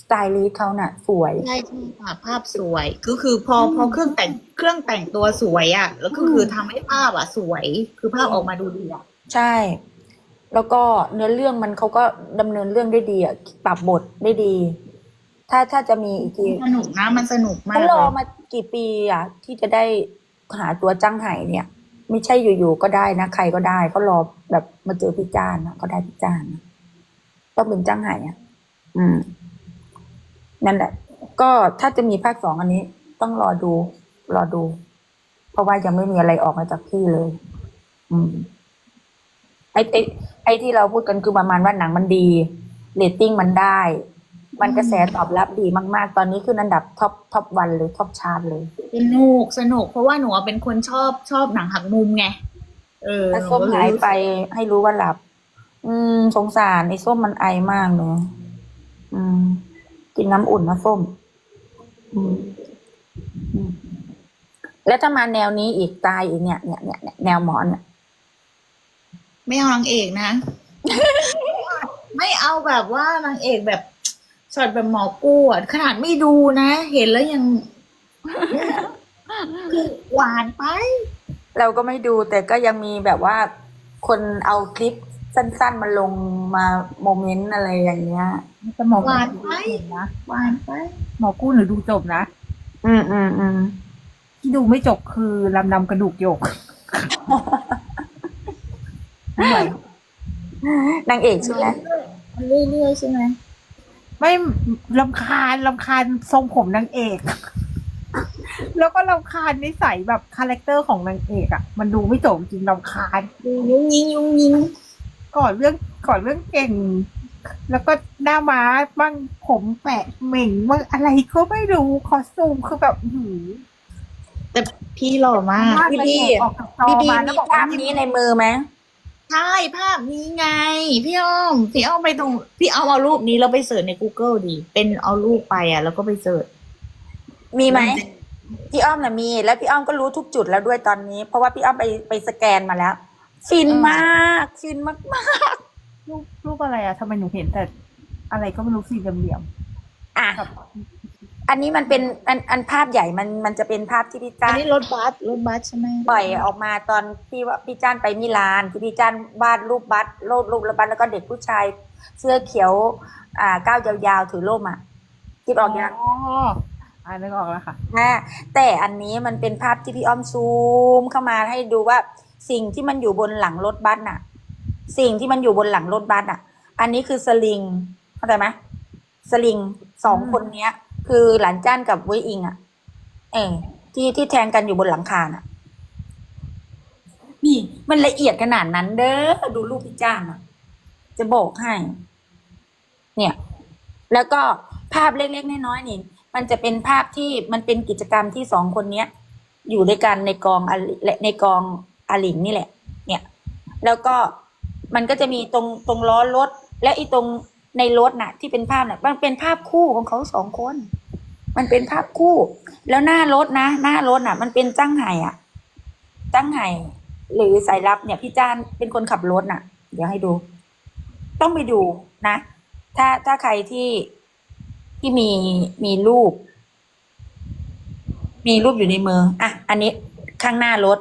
สไตลิสต์เขาน่ะ สวย ใช่ใช่ค่ะภาพสวยก็คือพอพอเครื่องแต่งเครื่องแต่งตัวสวยอะ่ะ แล้วก็คือทำให้ภาพอะสวย คือภาพออกมาดูดีอะใช่ แล้วก็เนื้อเรื่องมันเขาก็ดำเนินเรื่องได้ดีอะปรับบทได้ดี ถ้าถ้าจะมีอีกทีสนุกนะมันสนุกมากเขาเลรอยมากี่ปีอะ ที่จะได้หาตัวจ้างไห่เนี่ย ไม่ใช่อยู่ๆก็ได้นะ ใครก็ได้เขารอแบบมาเจอพี่จ้านนะเขาได้พี่จ้านนะต้องเป็นจ้างไห่อะ อืม นั่นแหละ ก็ถ้าจะมีภาคสองอันนี้ ต้องรอดู รอดู เพราะว่ายังไม่มีอะไรออกมาจากพี่เลย อืม ไอ้ไอ้ไอ้ที่เราพูดกันคือประมาณว่าหนังมันดีเรตติ้งมันได้ มันกระแสตอบรับดีมากๆ ตอนนี้ขึ้นอันดับท็อปท็อปวันเลยท็อปชาร์ตเลย สนุกสนุก เพราะว่าหนูอะเป็นคนชอบชอบหนังหักมุมไง เออถ้าส้มนูก็เลหายไปให้รู้ว่าหลับ อืม สงสารไอ้ส้มมันไอมากเนอะอืม กินน้ำอุ่นนะส้มอืมอืมแล้วถ้ามาแนวนี้อีกตายอีกเนี่ยเนี่ยเนี่ยเนี่ยแนวหมอนเนี่ยไม่เอานางเอกนะ ไม่เอาแบบว่านางเอกแบบช็อตแบบหมอกู้อะขนาดไม่ดูนะ เห็นแล้วยังคือหวานไป เราก็ไม่ดูแต่ก็ยังมีแบบว่าคนเอาคลิป สั้นๆมาลงมาโมเมนต์อะไรอย่างเงี้ยแต่หมอหวานกู้ไปดูจบนะหวานไปหมอกู้หนูดูจบนะ อืมอืมอืมที่ดูไม่จบคือลำนำกระดูกโยกไม่ไหวนางเอกใช่ไหมมันเรื่อยๆใช่ไหมไม่ลำคาญลำคาญทรงผมนางเอก แล้วก็ลำคาญนิสัยแบบคาแรคเตอร์ของนางเอกอะ มันดูไม่จบจริงลำคาญ ยุงยิงยุงยิง ก่อนเรื่องก่อนเรื่องเก่ง แล้วก็หน้าม้าบ้างผมแปะเหม่งบ้างอะไรก็ไม่รู้คอสตูมคือแบบอื้อหือแต่พี่หล่อมากวาดพี่ละบีเอียดออกจากจอบีบีมาแล้มีวบอกภาว่าพนี้ในมือไหมใช่ภาพนี้ไง พี่อ้อมพี่อ้อมไปตรงพี่อ้อมเอารูปนี้แล้วไปเสิร์ชใน Google ดี เป็นเอารูปไปอะ แล้วก็ไปเสิร์ช มีไหมพี่อ้อมน่ะมี แล้วพี่อ้อมก็รู้ทุกจุดแล้วด้วยตอนนี้ เพราะว่าพี่อ้อมไปไปสแกนมาแล้ว ฟินมากฟินมากมากรูปรูปอะไรอะทำไมหนูเห็นแต่ อะไรก็ไม่รู้สี่เหลี่ยมๆอะๆแบบอันนี้มันเป็นอันอันภาพใหญ่มันมันจะเป็นภาพที่พี่อัจ้านนนี้รถบัสรถบัสใช่ไหมปล่อยออกมาตอนที่ว่าพี่จ้านไปมิลานที่พี่จ้านวาดรูปบัสรูปรูประบัสแล้วก็เด็กผู้ชาย เสื้อเขียว อ่าก้าวยาวๆถือร่มอะคิดออกยัง อ๋ออ่านึกออกแล้วค่ะอ่าแต่อันนี้มันเป็นภาพที่พี่อ้อมซูมเข้ามาให้ดูว่า สิ่งที่มันอยู่บนหลังรถบัสน่ะ สิ่งที่มันอยู่บนหลังรถบัสน่ะ อันนี้คือสลิงเข้าใจไหมสลิงสองคนเนี้ย คือหลานจ้านกับเวยอิงอะ เออที่ที่แทงกันอยู่บนหลังคาน่ะ นี่มันละเอียดขนาดนั้นเด้อดูรูปพี่จ้านอะ จะบอกให้ เนี่ย แล้วก็ภาพเล็กๆน้อยๆนี่มันจะเป็นภาพที่มันเป็นกิจกรรมที่สองคนเนี้ย อยู่ด้วยกันในกองอาลิและในกอง อาหลิงนี่แหละ เนี่ย แล้วก็มันก็จะมีตรงตรงล้อรถ และอีตรงในรถน่ะ ที่เป็นภาพน่ะ มันเป็นภาพคู่ของเขาสองคน มันเป็นภาพคู่ แล้วหน้ารถนะ หน้ารถน่ะ มันเป็นจ้างไห่อะจ้างไห่หรือสายลับเนี่ยพี่จ้านเป็นคนขับรถน่ะ เดี๋ยวให้ดู ต้องไปดูนะ ถ้าถ้าใครที่ที่มีมีรูป มีรูปอยู่ในมืออะอันนี้ข้างหน้ารถ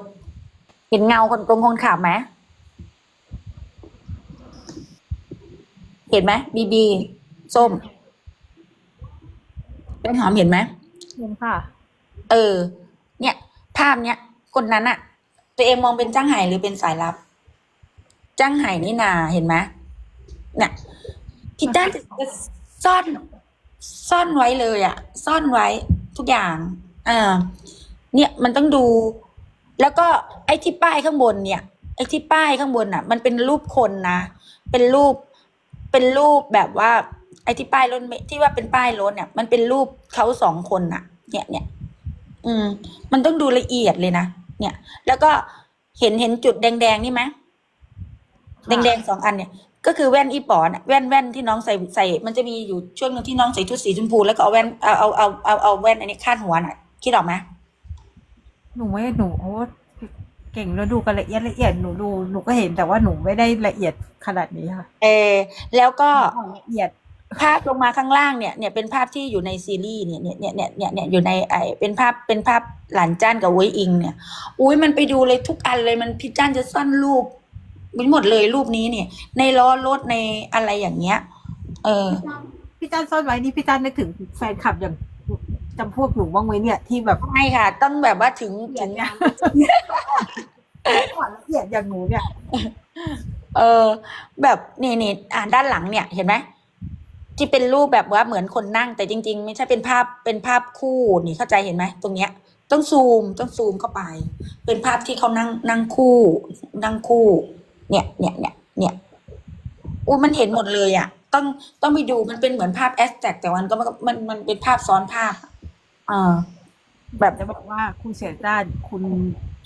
ห็นเงาคนตรงคนขับไหมเห็นไหมบีบี ส้มต้นหอมเห็นไหมเห็นค่ะ เออ เนี่ย ภาพเนี้ยคนนั้นอะตัวเองมองเป็นจ้างไห่หรือเป็นสายลับ จ้างไห่นี่นาเห็นไหมเนี่ยพี่จ้านจะจะซ่อน ซ่อนไว้เลยอะซ่อนไว้ทุกอย่างอ่าเนี่ยมันต้องดู แล้วก็ไอ้ที่ป้ายข้างบนเนี่ย ไอ้ที่ป้ายข้างบนอะ มันเป็นรูปคนนะ เป็นรูป เป็นรูปแบบว่า ไอ้ที่ป้ายรถเมที่ว่าเป็นป้ายรถเนี่ย มันเป็นรูปเขาสองคนน่ะ เนี่ยเนี่ยอืม มันต้องดูละเอียดเลยนะ เนี่ย แล้วก็เห็นเห็นจุดแดงๆนี่ไหมแดงๆสองอันเนี่ย ก็คือแว่นอีปอนะแว่นแว่นที่น้องใส่ใส่ มันจะมีอยู่ช่วงนึงที่น้องใส่ชุดสีชมพูแล้วก็เอาแว่นเอาเอาเอาเอาเอาแว่นอันนี้คาดหัวน่ะคิดออกไหม หนูไม่หนูโอ้เก่งแล้วดูกันละเอียดละเอียดหนูดูหนูก็เห็นแต่ว่าหนูไม่ได้ละเอียดขนาดนี้ค่ะ เออแล้วก็ละเอียดภาพลงมาข้างล่างเนี่ยเนี่ยเป็นภาพที่อยู่ในซีรีส์เนี่ยเนี่ยเนี่ยเนี่ยเนี่ยเนี่ยอยู่ในไอเป็นภาพเป็นภาพหลานจ้านกับเวยอิง เนี่ย อุ้ยมันไปดูเลยทุกอันเลยมันพี่จ้านจะซ่อนรูปมันหมดเลยรูปนี้เนี่ย ในล้อรถในอะไรอย่างเงี้ย เออ พี่จันซ่อนไว้นี่พี่จันนึกถึงแฟนคลับอย่าง จำพวกหนูบ้างไหมเนี่ยที่แบบใช่ค่ะ ต้องแบบว่าถึงเกลีถึยดงงานก่อนละเอียดอย่างหนูเนี่ย เออ แบบนี่นี่อ่านด้านหลังเนี่ยเห็นไหมที่เป็นรูปแบบว่าเหมือนคนนั่ง แต่จริง ๆ ไม่ใช่เป็นภาพเป็นภาพคู่นี่เข้าใจเห็นไหมตรงเนี้ย ต้องซูมต้องซูมเข้าไป เป็นภาพที่เขานั่งนั่งคู่ นั่งคู่ เนี่ยเนี่ยเนี่ยเนี่ยอู้มันเห็นหมดเลยอะ ต้องต้องไปดูมันเป็นเหมือนภาพแอสแท็กแต่มันก็มันมันเป็นภาพซ้อนภาพ เออแบบจะบอกว่าคุณเสียจ้านคุณ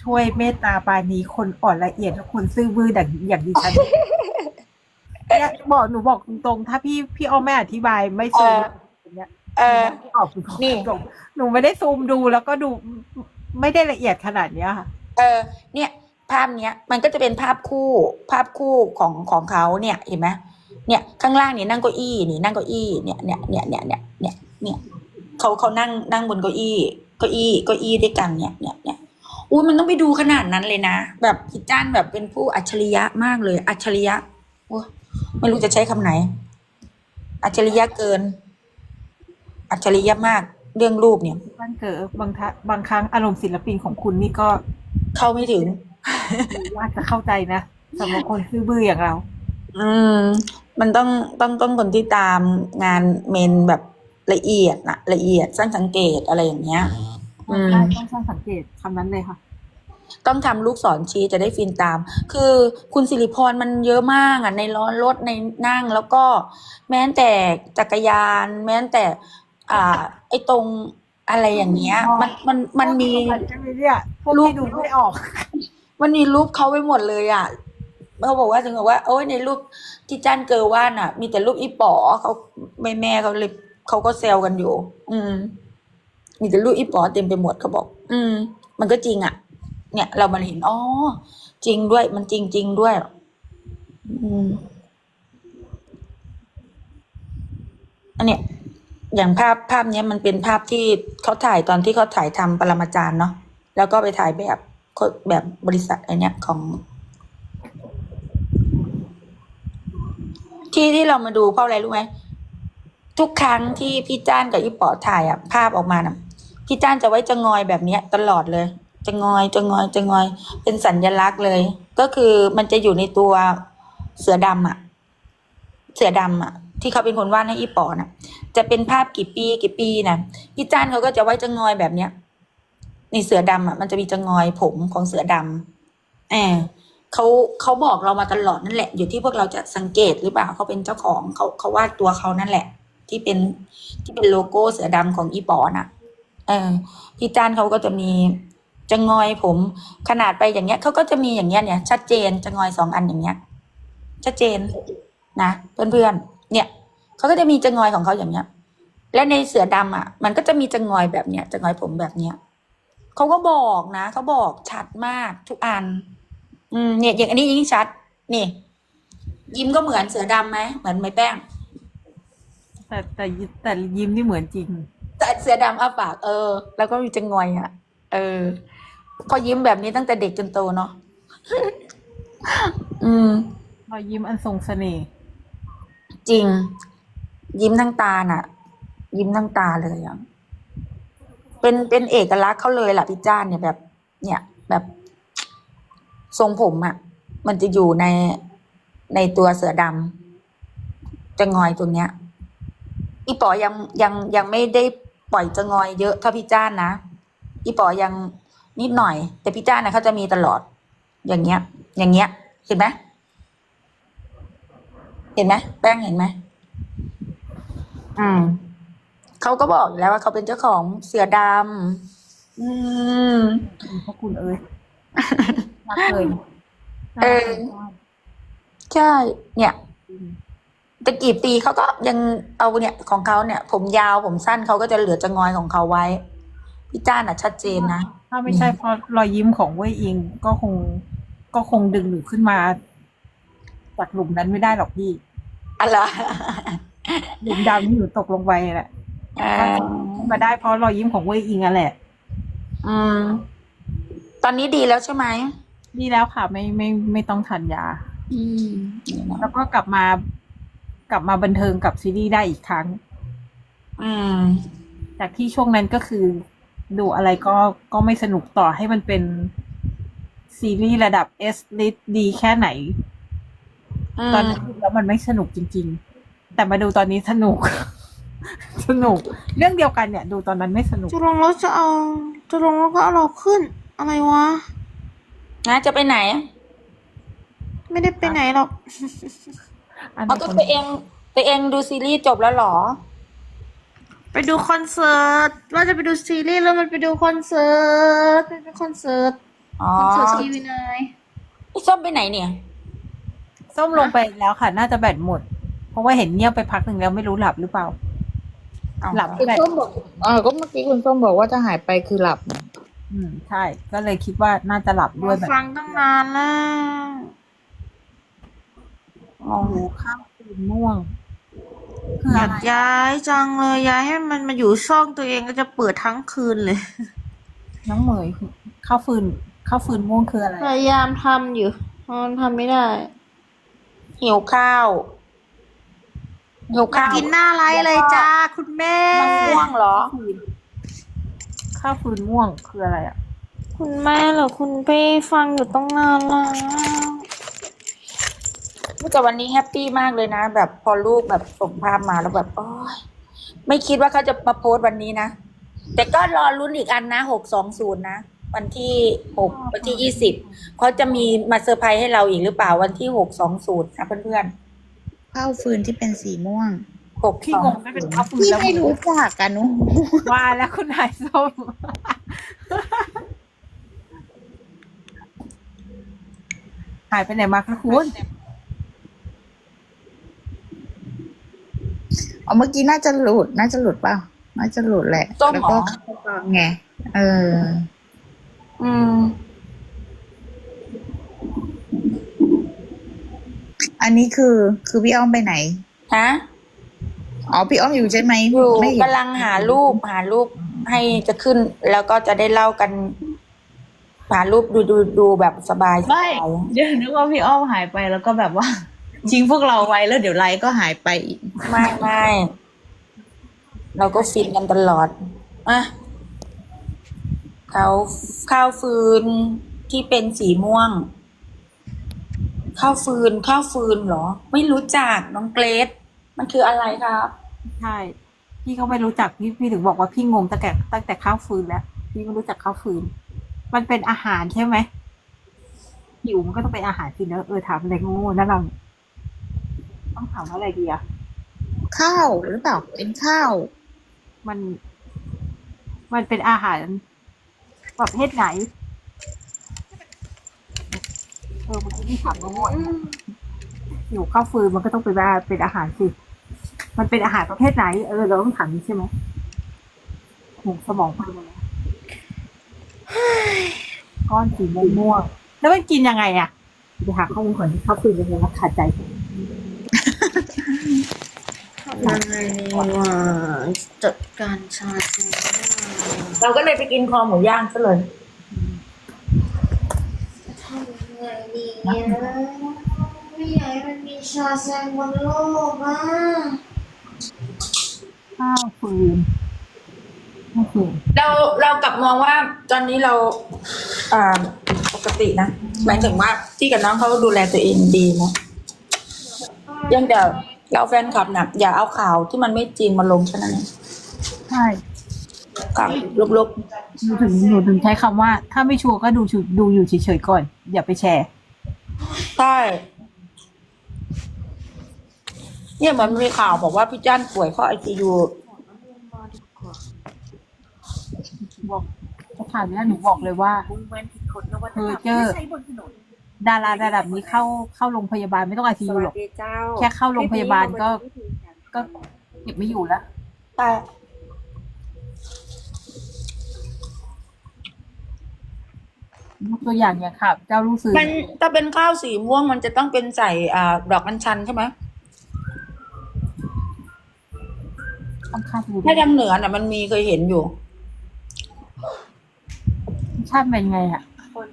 ช่วยเมตตาปรานีคนอ่อนละเอียดและคนซื่อบื้อดังอย่างดิฉันเนี่ยบอกหนูบอกตรงๆถ้าพี่พี่อ้อมไม่อธิบายไม่ซูมเนี่ยเออออกนี่หนูไม่ได้ซูมดูแล้วก็ดูไม่ได้ละเอียดขนาดเนี้ยค่ะ เออ เนี่ย ภาพเนี้ย มันก็จะเป็นภาพคู่ ภาพคู่ของของเขาเนี่ยเห็นไหมเนี่ย ข้างล่างนี่นั่งเก้าอี้นี่นั่งเก้าอี้เนี่ยเนี่ยเนี่ยเนี่ยเนี่ยเนี่ย เนี่ยเขาเขานั่งนั่งบนเก้าอี้เก้าอี้เก้าอี้ด้วยกันเนี่ยเนี่ยเนี่ยอุ้ยมันต้องไปดูขนาดนั้นเลยนะ แบบพี่จ้านแบบเป็นผู้อัจฉริยะมากเลย อัจฉริยะโอ้ไม่รู้จะใช้คำไหน อัจฉริยะเกิน อัจฉริยะมากเรื่องรูปเนี่ยบ้านเกิดบางทะบางครั้งอารมณ์ศิลปินของคุณนี่ก็ เข้าไม่ถึงยากจะเข้าใจนะสำหรับคนซื่อบื้ออย่างเรา อืม มันต้องต้องต้องคนที่ตามงานเมนแบบ ละเอียดนะละเอียดสร้างสังเกตอะไรอย่างเงี้ย อืม ใช่ต้องช่างสังเกตคำนั้นเลยค่ะ ต้องทำลูกศรชี้จะได้ฟินตาม คือคุณสิริพรมันเยอะมากอะในล้อรถในนั่งแล้วก็แม้แต่จักรยาน แม้แต่ อ่า ไอ้ตรงอะไรอย่างเงี้ย มันมันมันมี ใช่ไหมเนี่ยพวกที่ดูไม่ออก มันมีรูปเขาไปหมดเลยอะเขาบอกว่าถึงบอกว่าโอ้ยในรูปที่จ้านเกอว่านอะ มีแต่รูปอีป๋อเขาแม่แม่เขาเลย เขาก็แซวกันอยู่ อืม มีแต่รูปอีป๋อเต็มไปหมดเขาบอก อืม มันก็จริงอะ เนี่ย เรามาเห็นอ๋อจริงด้วย มันจริงจริงด้วย อืมอันเนี้ยอย่างภาพภาพเนี้ยมันเป็นภาพที่เขาถ่ายตอนที่เขาถ่ายทำปรมาจารย์เนาะแล้วก็ไปถ่ายแบบแบบบริษัทไอเนี้ยของ ที่ที่เรามาดูเพราะอะไรรู้ไหม ทุกครั้งที่พี่จ้านกับอีป๋อถ่ายอะภาพออกมาน่ะพี่จ้านจะไว้จะงอยแบบเนี้ย ตลอดเลย จะงอยจะงอยจะงอย เป็นสัญลักษณ์เลย ก็คือมันจะอยู่ในตัวเสือดำอะเสือดำอะที่เขาเป็นคนวาดให้อีป๋อน่ะจะเป็นภาพกี่ปีกี่ปีนะพี่จ้านเขาก็จะไว้จะงอยแบบเนี้ยนี่เสือดำอะมันจะมีจะงอยผมของเสือดำแอบเขาเขาบอกเรามาตลอดนั่นแหละ อยู่ที่พวกเราจะสังเกตหรือเปล่าเขาเป็นเจ้าของเขาเขาวาดตัวเขานั่นแหละ ที่เป็นที่เป็นโลโก้เสือดำของอีปอน่ะ เออพี่จ้านเขาก็จะมีจะงอยผม ขนาดไปอย่างเงี้ยเขาก็จะมีอย่างเงี้ยเนี่ย ชัดเจนจะงอยสองอันอย่างเงี้ย ชัดเจนนะเพื่อนๆเนี่ยเขาก็จะมีจะงอยของเขาอย่างเนี้ย และในเสือดำอะ มันก็จะมีจะงอยแบบเนี้ยจะงอยผมแบบเนี้ยเขาก็บอกนะเขาบอกชัดมากทุกอัน อืมเนี่ยอย่างอันนี้ยิ่งชัด นี่ ยิ้มก็เหมือนเสือดำไหมเหมือนไหมแป้ง แต่แต่แต่ยิ้มนี่เหมือนจริง แต่เสือดำอ้าปาก เออ แล้วก็มีจะงอยอะ เออเขายิ้มแบบนี้ตั้งแต่เด็กจนโตเนาะอืมรอยยิ้มอันทรงเสน่ห์จริง ยิ้มทั้งตาน่ะ ยิ้มทั้งตาเลยอะเป็นเป็นเอกลักษณ์เขาเลยล่ะพี่จ้านเนี่ยแบบ เนี่ย แบบทรงผมอะ มันจะอยู่ในในตัวเสือดำจะงอยตัวเนี้ย อีป๋อยังยังยังไม่ได้ปล่อยจะงอยเยอะเท่าพี่จ้านนะ อีป๋อยังนิดหน่อย แต่พี่จ้านนะเขาจะมีตลอด อย่างเงี้ย อย่างเงี้ย เห็นไหมเห็นไหมแป้งเห็นไหมอืมเขาก็บอกอยู่แล้วว่าเขาเป็นเจ้าของเสือดำอืมพระคุณเอ้ยรักเลยเออใช่เนี่ย ตะกี่ปีเขาก็ยังเอาเนี่ยของเขาเนี่ย ผมยาวผมสั้นเขาก็จะเหลือจะงอยของเขาไว้ พี่จ้านอะชัดเจนนะ ถ้าไม่ใช่เพราะรอยยิ้มของเว่ยอิงก็คงก็คงดึงหนูขึ้นมาจากหลุมนั้นไม่ได้หรอกพี่อะไรหลุมดำที่หนูตกลงไปแหละอ่าขึ้นมาได้เพราะรอยยิ้มของเวยอิงอะแหละ อืม ตอนนี้ดีแล้วใช่ไหมดีแล้วค่ะ ไม่ไม่ไม่ต้องทานยา อืมนี่นะแล้วก็กลับมา กลับมาบันเทิงกับซีรีส์ได้อีกครั้ง อืม จากที่ช่วงนั้นก็คือดูอะไรก็ก็ไม่สนุกต่อให้มันเป็นซีรีส์ระดับเอสลิสดีแค่ไหน ตอนนั้นดูแล้วมันไม่สนุกจริง ๆ แต่มาดูตอนนี้สนุก สนุก เรื่องเดียวกันเนี่ย ดูตอนนั้นไม่สนุกจะลงแล้วจะเอา จะลงแล้วก็เอาเราขึ้น อะไรวะนะจะไปไหน ไม่ได้ไปไหนหรอก อันเอานั้นก็คนตัวเองตัวเองดูซีรีส์จบแล้วเหรอ ไปดูคอนเสิร์ตว่าจะไปดูซีรีส์แล้วมันไปดูคอนเสิร์ตไปดูคอนเสิร์ตอ๋อคอนเสิร์ตทีวีนายไอ้ส้มไปไหนเนี่ย ส้มลงไปแล้วค่ะ น่าจะแบตหมด เพราะว่าเห็นเงียบไปพักหนึ่งแล้วไม่รู้หลับหรือเปล่า เอาหลับคุณแบตส้มบอกเออก็เมื่อกี้คุณส้มบอกว่าจะหายไปคือหลับ อืมใช่ ก็เลยคิดว่าน่าจะหลับด้วยแบบ ฟังตั้งนานแล้ว อ๋อโอ้โหข้ามคืนม่วงคือออะยากไรย้ายจังเลยย้ายให้มันมาอยู่ช่องตัวเองก็จะเปิดทั้งคืนเลย น้องเหมยข้าวฟืนข้าวฟืนม่วงคืออะไร พยายามทำอยู่มันทำไม่ได้ หิวข้าวหิวข้าวกินหน้าไลฟ์เลยจ้าคุณแม่มะม่วงเหรอข้าวฟืนม่วงคืออะไรอะ คุณแม่เหรอคุณเป้ฟังอยู่ต้องนานแล้ว แต่วันนี้แฮปปี้มากเลยนะ แบบพอลูกแบบส่งภาพมาแล้วแบบโอ้ยไม่คิดว่าเขาจะมาโพสต์วันนี้นะ แต่ก็รอลุ้นอีกอันนะหกสองศูนย์นะ วันที่หกวันที่ยี่สิบเขาจะมีมาเซอร์ไพรส์ให้เราอีกหรือเปล่าวันที่หกสองศูนย์นะเพื่อนข้าวฟืนที่เป็นสีม่วงๆหกพี่งงไม่เป็นข้าวฟืนพี่แล้วไม่รู้จักกันนุว่าแล้วคุณนายส้ม หายไปไหนมาคะคุณ อ๋อเมื่อกี้น่าจะหลุด น่าจะหลุดเปล่าน่าจะหลุดแหละส้มแล้วเหรก็อเข้าฟังไงเออ อืม อันนี้คือคือพี่อ้อมไปไหน ฮะ อ๋อ พี่อ้อมอยู่ใช่ไหมอยู่ไม่เห็นกำลังหารูปหารูปให้จะขึ้น แล้วก็จะได้เล่ากัน หารูปดูดูดูแบบสบายๆไม่เดี๋ยวนึกว่าพี่อ้อมหายไปแล้วก็แบบว่า ทิ้งพวกเราไว้แล้วเดี๋ยวไลฟ์ก็หายไปอีก ไม่ไม่เราก็ฟินกันตลอดอะเขาข้าวฟืนที่เป็นสีม่วง ข้าวฟืนข้าวฟืนเหรอ ไม่รู้จักน้องเกรซมันคืออะไรครับ ใช่ พี่ก็ไม่รู้จักพี่พี่ถึงบอกว่าพี่งงตั้งแต่ตั้งแต่ข้าวฟืนแล้วพี่ไม่รู้จักข้าวฟืน มันเป็นอาหารใช่ไหมหิวมันก็ต้องเป็นอาหารสินะเออถามอะไรโง่ๆนั่นเรา ต้องถามว่าอะไรดีอะข้าวหรือเปล่าเป็นข้าว มัน มันเป็นอาหารประเภทไหนเออเมื่อกี้พี่ถามมาหมดอยู่ข้าวฟืนมันก็ต้องเป็นว่าเป็นอาหารสิ มันเป็นอาหารประเภทไหน เออ เราต้องถามนี้ใช่ไหมหงสมองไปหมดแล้วก้อนสีม่วงๆแล้วมันกินยังไงอะไปหาข้อมูลก่อนที่ข้าวฟืนเป็นยังไงนะขาดใจ ยังไงวะจัดการชาเซเราก็เลยไปกินคอหมูย่างซะเลยทำยังไงดีเนี่ยไม่อยากให้มันมีชาแซงบนโลกอะข้าวฟืนข้าวฟืนเราเรากลับมองว่าตอนนี้เราอ่าปกตินะหมายถึงว่าพี่กับน้องเขาดูแลตัวเองดีนะยังแต่ เราแฟนคลับนะอย่าเอาข่าวที่มันไม่จริงมาลงแค่นั้นเองใช่ข่าวลบหนูถึงหนูถึงใช้คำว่า ถ้าไม่ชัวร์ก็ดูชุดูอยู่เฉยๆก่อน อย่าไปแชร์ ๆใช่เนี่ยเหมันมีข่าวบอกว่าพี่จ้านป่วยเข้าไอซียูบอกข่าวเนี้ยหนูบอกเลยว่าเพอเจอดาราระดับนี้เข้าเข้าโรงพยาบาลไม่ต้องไอซียูหรอกแค่เข้าโรงพยาบาลก็ ก็เก็บไม่อยู่แล้วใช่ยกตัวอย่างอย่างค่ะ เจ้าลูกซื้อมันถ้าเป็นข้าวสีม่วงมันจะต้องเป็นใส่อ่าดอกอัญชันใช่ไหมต้องข้ามไปดูถ้าทางเหนือน่ะมันมีเคยเห็นอยู่ ชาติเป็นไงอะ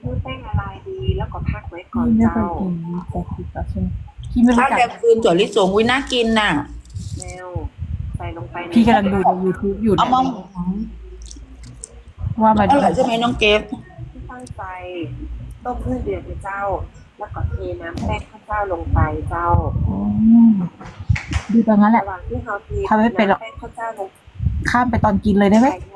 คนที่แป้งละลายดี แล้วก็พักไว้ก่อนพี่ไม่เคเจ้ายกินแต่คิดแล้วใช่ไหมพี่ไม่รู้ถ้าจักแบบฟืนถั่วลิสงวิน่ากินน่ะแมวใส่ลงไปในพี่กำลังดูในยูทูบอยู่เอานะมาว่ามันอร่อยใช่ไหมน้องเกฟที่ตั้งใจต้มเพื่อเดือดเจ้า แล้วก็เทน้ำแป้งข้าวเจ้าลงไปเจ้าอืมดูตรงนั้นแหละ ระหว่างที่เขาเททำให้เป็นหรอกำแป้งข้าวเจ้าลงข้ามไปตอนกินเลยได้ไหมไปเนี่ย